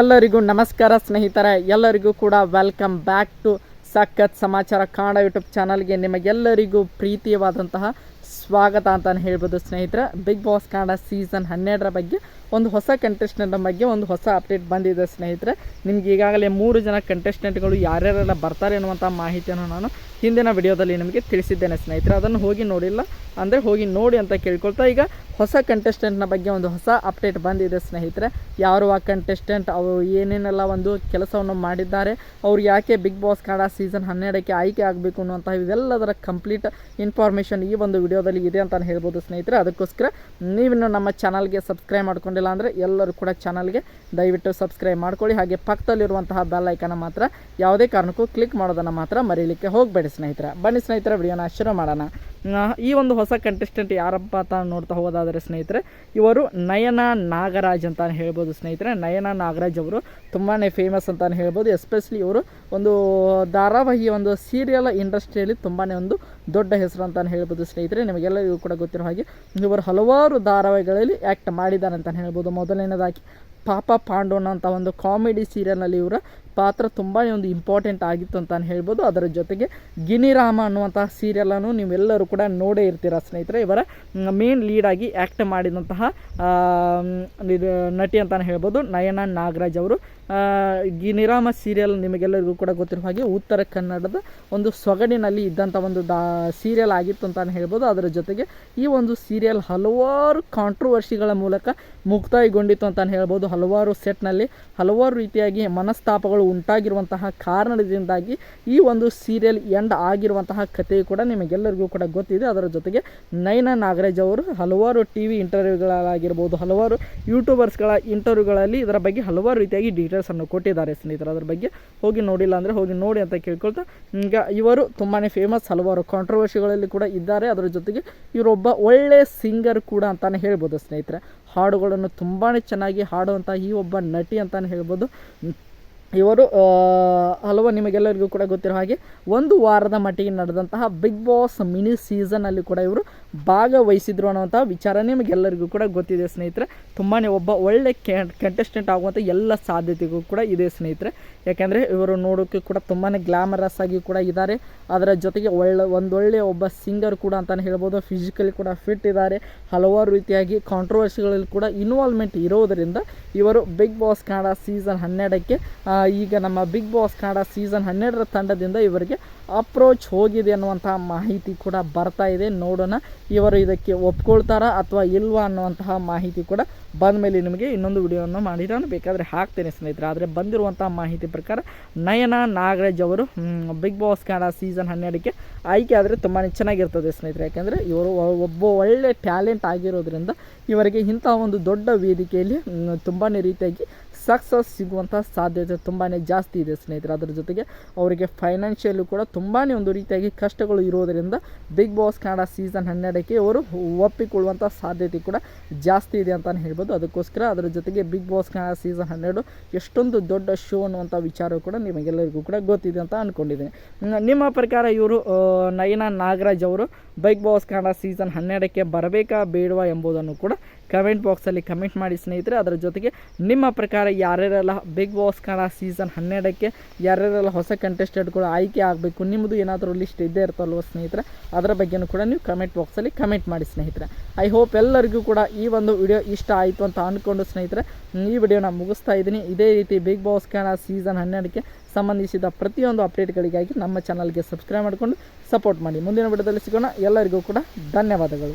ಎಲ್ಲರಿಗೂ ನಮಸ್ಕಾರ ಸ್ನೇಹಿತರೆ, ಎಲ್ಲರಿಗೂ ಕೂಡ ವೆಲ್ಕಮ್ ಬ್ಯಾಕ್ ಟು ಸಖತ್ ಸಮಾಚಾರ ಕನ್ನಡ ಯೂಟ್ಯೂಬ್ ಚಾನಲ್ಗೆ ನಿಮಗೆಲ್ಲರಿಗೂ ಪ್ರೀತಿಯವಾದಂತಹ ಸ್ವಾಗತ ಅಂತಲೇ ಹೇಳ್ಬೋದು ಸ್ನೇಹಿತರೆ. ಬಿಗ್ ಬಾಸ್ ಕನ್ನಡ ಸೀಸನ್ ಹನ್ನೆರಡರ ಬಗ್ಗೆ ಒಂದು ಹೊಸ ಕಂಟೆಸ್ಟೆಂಟ್ ಬಗ್ಗೆ ಒಂದು ಹೊಸ ಅಪ್ಡೇಟ್ ಬಂದಿದೆ ಸ್ನೇಹಿತರೆ. ನಿಮ್ಗೆ ಈಗಾಗಲೇ ಮೂರು ಜನ ಕಂಟೆಸ್ಟೆಂಟ್ಗಳು ಯಾರ್ಯಾರೆಲ್ಲ ಬರ್ತಾರೆ ಅನ್ನುವಂಥ ಮಾಹಿತಿಯನ್ನು ನಾನು ಹಿಂದಿನ ವಿಡಿಯೋದಲ್ಲಿ ನಿಮಗೆ ತಿಳಿಸಿದ್ದೇನೆ ಸ್ನೇಹಿತರೆ. ಅದನ್ನು ಹೋಗಿ ನೋಡಿಲ್ಲ. ಅಂದರೆ ಹೋಗಿ ನೋಡಿ ಅಂತ ಕೇಳ್ಕೊಳ್ತಾ ಈಗ ಹೊಸ ಕಂಟೆಸ್ಟೆಂಟ್ನ ಬಗ್ಗೆ ಒಂದು ಹೊಸ ಅಪ್ಡೇಟ್ ಬಂದಿದೆ ಸ್ನೇಹಿತರೆ. ಯಾರು ಆ ಕಂಟೆಸ್ಟೆಂಟ್ ಅವರು ಏನೇನೆಲ್ಲ ಒಂದು ಕೆಲಸವನ್ನು ಮಾಡಿದ್ದಾರೆ, ಅವ್ರು ಯಾಕೆ ಬಿಗ್ ಬಾಸ್ ಕನ್ನಡ ಸೀಸನ್ ಹನ್ನೆರಡಕ್ಕೆ ಆಯ್ಕೆ ಆಗಬೇಕು ಅನ್ನುವಂಥ ಇವೆಲ್ಲದರ ಕಂಪ್ಲೀಟ್ ಇನ್ಫಾರ್ಮೇಷನ್ ಈ ಒಂದು ವಿಡಿಯೋದಲ್ಲಿ ಇದೆ ಅಂತ ಹೇಳ್ಬೋದು ಸ್ನೇಹಿತರೆ. ಅದಕ್ಕೋಸ್ಕರ ನೀವಿನ್ನು ನಮ್ಮ ಚಾನಲ್ಗೆ ಸಬ್ಸ್ಕ್ರೈಬ್ ಮಾಡ್ಕೊಂಡಿಲ್ಲ ಅಂದರೆ ಎಲ್ಲರೂ ಕೂಡ ಚಾನಲ್ಗೆ ದಯವಿಟ್ಟು ಸಬ್ಸ್ಕ್ರೈಬ್ ಮಾಡ್ಕೊಳ್ಳಿ. ಹಾಗೆ ಪಕ್ಕದಲ್ಲಿರುವಂತಹ ಬೆಲ್ ಐಕನ ಮಾತ್ರ ಯಾವುದೇ ಕಾರಣಕ್ಕೂ ಕ್ಲಿಕ್ ಮಾಡೋದನ್ನು ಮಾತ್ರ ಮರೀಲಿಕ್ಕೆ ಹೋಗಬೇಡಿ ಸ್ನೇಹಿತರೆ. ಬನ್ನಿ ಸ್ನೇಹಿತರೆ, ವಿಡಿಯೋನ ಶುರು ಮಾಡೋಣ. ಈ ಒಂದು ಹೊಸ ಕಂಟೆಸ್ಟೆಂಟ್ ಯಾರಪ್ಪ ಅಂತ ನೋಡ್ತಾ ಹೋದಾದರೆ ಸ್ನೇಹಿತರೆ, ಇವರು ನಯನ ನಾಗರಾಜ್ ಅಂತ ಹೇಳ್ಬೋದು ಸ್ನೇಹಿತರೆ. ನಯನ ನಾಗರಾಜ್ ಅವರು ತುಂಬಾ ಫೇಮಸ್ ಅಂತ ಹೇಳ್ಬೋದು. ಎಸ್ಪೆಷಲಿ ಇವರು ಒಂದು ಧಾರಾವಾಹಿ, ಒಂದು ಸೀರಿಯಲ್ ಇಂಡಸ್ಟ್ರಿಯಲ್ಲಿ ತುಂಬಾ ಒಂದು ದೊಡ್ಡ ಹೆಸರು ಅಂತ ಹೇಳ್ಬೋದು ಸ್ನೇಹಿತರೆ. ನಿಮಗೆಲ್ಲರಿಗೂ ಕೂಡ ಗೊತ್ತಿರೋ ಹಾಗೆ ಇವರು ಹಲವಾರು ಧಾರಾವಾಹಿಗಳಲ್ಲಿ ಆ್ಯಕ್ಟ್ ಮಾಡಿದ್ದಾರೆ ಅಂತ ಹೇಳ್ಬೋದು. ಮೊದಲನೇದಾಗಿ ಪಾಪ ಪಾಂಡೋನ ಅಂತ ಒಂದು ಕಾಮಿಡಿ ಸೀರಿಯಲ್ನಲ್ಲಿ ಇವರ ಪಾತ್ರ ತುಂಬಾ ಒಂದು ಇಂಪಾರ್ಟೆಂಟ್ ಆಗಿತ್ತು ಅಂತ ಹೇಳ್ಬೋದು. ಅದರ ಜೊತೆಗೆ ಗಿನಿರಾಮ ಅನ್ನುವಂತಹ ಸೀರಿಯಲನ್ನು ನೀವೆಲ್ಲರೂ ಕೂಡ ನೋಡೇ ಇರ್ತೀರ ಸ್ನೇಹಿತರೆ. ಇವರ ಮೇನ್ ಲೀಡಾಗಿ ಆ್ಯಕ್ಟ್ ಮಾಡಿದಂತಹ ನಟಿ ಅಂತಲೇ ಹೇಳ್ಬೋದು ನಯನ ನಾಗರಾಜ್ ಅವರು. ಗಿನಿರಾಮ ಸೀರಿಯಲ್ ನಿಮಗೆಲ್ಲರಿಗೂ ಕೂಡ ಗೊತ್ತಿರುವ ಹಾಗೆ ಉತ್ತರ ಕನ್ನಡದ ಒಂದು ಸೊಗಡಿನಲ್ಲಿ ಇದ್ದಂಥ ಒಂದು ದಾ, ಸೀರಿಯಲ್ ಆಗಿತ್ತು ಅಂತಲೇ ಹೇಳ್ಬೋದು. ಅದರ ಜೊತೆಗೆ ಈ ಒಂದು ಸೀರಿಯಲ್ ಹಲವಾರು ಕಾಂಟ್ರವರ್ಸಿಗಳ ಮೂಲಕ ಮುಕ್ತಾಯಗೊಂಡಿತ್ತು ಅಂತಲೇ ಹೇಳ್ಬೋದು. ಹಲವಾರು ಸೆಟ್ನಲ್ಲಿ ಹಲವಾರು ರೀತಿಯಾಗಿ ಮನಸ್ತಾಪಗಳು ಉಂಟಾಗಿರುವಂತಹ ಕಾರಣದಿಂದಾಗಿ ಈ ಒಂದು ಸೀರಿಯಲ್ ಎಂಡ್ ಆಗಿರುವಂತಹ ಕಥೆಯು ಕೂಡ ನಿಮಗೆಲ್ಲರಿಗೂ ಕೂಡ ಗೊತ್ತಿದೆ. ಅದರ ಜೊತೆಗೆ ನಯನ ನಾಗರಾಜ್ ಅವರು ಹಲವಾರು ಟಿ ವಿ ಇಂಟರ್ವ್ಯೂಗಳಾಗಿರ್ಬೋದು, ಹಲವಾರು ಯೂಟ್ಯೂಬರ್ಸ್ಗಳ ಇಂಟರ್ವ್ಯೂಗಳಲ್ಲಿ ಇದರ ಬಗ್ಗೆ ಹಲವಾರು ರೀತಿಯಾಗಿ ಡೀಟೇಲ್ಸನ್ನು ಕೊಟ್ಟಿದ್ದಾರೆ ಸ್ನೇಹಿತರೆ. ಅದರ ಬಗ್ಗೆ ಹೋಗಿ ನೋಡಿಲ್ಲ ಅಂದರೆ ಹೋಗಿ ನೋಡಿ ಅಂತ ಕೇಳ್ಕೊಳ್ತಾ, ಈಗ ಇವರು ತುಂಬಾ ಫೇಮಸ್ ಹಲವಾರು ಕಾಂಟ್ರವರ್ಸಿಗಳಲ್ಲಿ ಕೂಡ ಇದ್ದಾರೆ. ಅದರ ಜೊತೆಗೆ ಇವರೊಬ್ಬ ಒಳ್ಳೆ ಸಿಂಗರ್ ಕೂಡ ಅಂತಲೇ ಹೇಳ್ಬೋದು ಸ್ನೇಹಿತರೆ. ಹಾಡುಗಳನ್ನು ತುಂಬಾ ಚೆನ್ನಾಗಿ ಹಾಡುವಂಥ ಈ ಒಬ್ಬ ನಟಿ ಅಂತಾನೆ ಹೇಳ್ಬೋದು. ಇವರು ಹಲವು ನಿಮಗೆಲ್ಲರಿಗೂ ಕೂಡ ಗೊತ್ತಿರೋ ಹಾಗೆ ಒಂದು ವಾರದ ಮಟ್ಟಿಗೆ ನಡೆದಂತಹ ಬಿಗ್ ಬಾಸ್ ಮಿನಿ ಸೀಸನಲ್ಲಿ ಕೂಡ ಇವರು ಭಾಗವಹಿಸಿದ್ರು ಅನ್ನೋಂಥ ವಿಚಾರ ನಿಮಗೆಲ್ಲರಿಗೂ ಕೂಡ ಗೊತ್ತಿದೆ ಸ್ನೇಹಿತರೆ. ತುಂಬಾ ಒಬ್ಬ ಒಳ್ಳೆ ಕಂಟೆಸ್ಟೆಂಟ್ ಆಗುವಂಥ ಎಲ್ಲ ಸಾಧ್ಯತೆಗೂ ಕೂಡ ಇದೆ ಸ್ನೇಹಿತರೆ. ಯಾಕೆಂದರೆ ಇವರು ನೋಡೋಕ್ಕೆ ಕೂಡ ತುಂಬಾ ಗ್ಲಾಮರಸ್ ಆಗಿ ಕೂಡ ಇದ್ದಾರೆ. ಅದರ ಜೊತೆಗೆ ಒಳ್ಳೆ, ಒಂದೊಳ್ಳೆ ಒಬ್ಬ ಸಿಂಗರ್ ಕೂಡ ಅಂತಲೇ ಹೇಳ್ಬೋದು. ಫಿಸಿಕಲಿ ಕೂಡ ಫಿಟ್ ಇದ್ದಾರೆ. ಹಲವಾರು ರೀತಿಯಾಗಿ ಕಾಂಟ್ರವರ್ಸಿಗಳಲ್ಲಿ ಕೂಡ ಇನ್ವಾಲ್ವ್ಮೆಂಟ್ ಇರೋದರಿಂದ ಇವರು ಬಿಗ್ ಬಾಸ್ ಕನ್ನಡ ಸೀಸನ್ ಹನ್ನೆರಡಕ್ಕೆ ಈಗ ನಮ್ಮ ಬಿಗ್ ಬಾಸ್ ಕನ್ನಡ ಸೀಸನ್ ಹನ್ನೆರಡರ ತಂಡದಿಂದ ಇವರಿಗೆ ಅಪ್ರೋಚ್ ಹೋಗಿದೆ ಅನ್ನುವಂತಹ ಮಾಹಿತಿ ಕೂಡ ಬರ್ತಾ ಇದೆ. ನೋಡೋಣ ಇವರು ಇದಕ್ಕೆ ಒಪ್ಕೊಳ್ತಾರಾ ಅಥವಾ ಇಲ್ವಾ ಅನ್ನುವಂತಹ ಮಾಹಿತಿ ಕೂಡ ಬಂದ ಮೇಲೆ ನಿಮಗೆ ಇನ್ನೊಂದು ವಿಡಿಯೋವನ್ನು ಮಾಡಿ ನಾನು ಬೇಕಾದರೆ ಹಾಕ್ತೇನೆ ಸ್ನೇಹಿತರೆ. ಆದರೆ ಬಂದಿರುವಂಥ ಮಾಹಿತಿ ಪ್ರಕಾರ ನಯನ ನಾಗರಾಜ್ ಅವರು ಬಿಗ್ ಬಾಸ್ ಕನ್ನಡ ಸೀಸನ್ ಹನ್ನೆರಡಕ್ಕೆ ಆಯ್ಕೆ ಆದರೆ ತುಂಬಾ ಚೆನ್ನಾಗಿರ್ತದೆ ಸ್ನೇಹಿತರೆ. ಯಾಕೆಂದರೆ ಇವರು ಒಬ್ಬ ಒಳ್ಳೆ ಟ್ಯಾಲೆಂಟ್ ಆಗಿರೋದ್ರಿಂದ ಇವರಿಗೆ ಇಂಥ ಒಂದು ದೊಡ್ಡ ವೇದಿಕೆಯಲ್ಲಿ ತುಂಬಾ ರೀತಿಯಾಗಿ ಸಕ್ಸಸ್ ಸಿಗುವಂಥ ಸಾಧ್ಯತೆ ತುಂಬಾ ಜಾಸ್ತಿ ಇದೆ ಸ್ನೇಹಿತರೆ. ಅದರ ಜೊತೆಗೆ ಅವರಿಗೆ ಫೈನಾನ್ಷಿಯಲ್ಲೂ ಕೂಡ ತುಂಬಾ ಒಂದು ರೀತಿಯಾಗಿ ಕಷ್ಟಗಳು ಇರೋದರಿಂದ ಬಿಗ್ ಬಾಸ್ ಕನ್ನಡ ಸೀಸನ್ ಹನ್ನೆರಡಕ್ಕೆ ಅವರು ಒಪ್ಪಿಕೊಳ್ಳುವಂಥ ಸಾಧ್ಯತೆ ಕೂಡ ಜಾಸ್ತಿ ಇದೆ ಅಂತಲೇ ಹೇಳ್ಬೋದು. ಅದಕ್ಕೋಸ್ಕರ ಅದರ ಜೊತೆಗೆ ಬಿಗ್ ಬಾಸ್ ಕನ್ನಡ ಸೀಸನ್ ಹನ್ನೆರಡು ಎಷ್ಟೊಂದು ದೊಡ್ಡ ಶೋ ಅನ್ನುವಂಥ ವಿಚಾರ ಕೂಡ ನಿಮಗೆಲ್ಲರಿಗೂ ಕೂಡ ಗೊತ್ತಿದೆ ಅಂತ ಅಂದ್ಕೊಂಡಿದ್ದೀನಿ ನಿಮ್ಮ ಪ್ರಕಾರ ಇವರು ನಯನ ನಾಗರಾಜ್ ಅವರು ಬಿಗ್ ಬಾಸ್ ಕನ್ನಡ ಸೀಸನ್ ಹನ್ನೆರಡಕ್ಕೆ ಬರಬೇಕಾ ಬೇಡವಾ ಎಂಬುದನ್ನು ಕೂಡ ಕಮೆಂಟ್ ಬಾಕ್ಸಲ್ಲಿ ಕಮೆಂಟ್ ಮಾಡಿ ಸ್ನೇಹಿತರೆ, ಅದರ ಜೊತೆಗೆ ನಿಮ್ಮ ಪ್ರಕಾರ ಯಾರ್ಯಾರೆಲ್ಲ ಬಿಗ್ ಬಾಸ್ ಕನ್ನಡ ಸೀಸನ್ ಹನ್ನೆರಡಕ್ಕೆ ಯಾರ್ಯಾರೆಲ್ಲ ಹೊಸ ಕಂಟೆಸ್ಟೆಂಟ್ಗಳು ಆಯ್ಕೆ ಆಗಬೇಕು, ನಿಮ್ಮದು ಏನಾದರೂ ಲಿಸ್ಟ್ ಇದ್ದೇ ಇರ್ತಲ್ವ ಸ್ನೇಹಿತರೆ, ಅದರ ಬಗ್ಗೆಯೂ ಕೂಡ ನೀವು ಕಮೆಂಟ್ ಬಾಕ್ಸಲ್ಲಿ ಕಮೆಂಟ್ ಮಾಡಿ ಸ್ನೇಹಿತರೆ. ಐ ಹೋಪ್ ಎಲ್ಲರಿಗೂ ಕೂಡ ಈ ಒಂದು ವಿಡಿಯೋ ಇಷ್ಟ ಆಯಿತು ಅಂತ ಅಂದ್ಕೊಂಡು ಸ್ನೇಹಿತರೆ, ಈ ವಿಡಿಯೋನ ಮುಗಿಸ್ತಾ ಇದ್ದೀನಿ. ಇದೇ ರೀತಿ ಬಿಗ್ ಬಾಸ್ ಕನ್ನಡ ಸೀಸನ್ ಹನ್ನೆರಡಕ್ಕೆ ಸಂಬಂಧಿಸಿದ ಪ್ರತಿಯೊಂದು ಅಪ್ಡೇಟ್ಗಳಿಗಾಗಿ ನಮ್ಮ ಚಾನಲ್ಗೆ ಸಬ್ಸ್ಕ್ರೈಬ್ ಮಾಡಿಕೊಂಡು ಸಪೋರ್ಟ್ ಮಾಡಿ. ಮುಂದಿನ ವಿಡಿಯೋದಲ್ಲಿ ಸಿಗೋಣ. ಎಲ್ಲರಿಗೂ ಕೂಡ ಧನ್ಯವಾದಗಳು.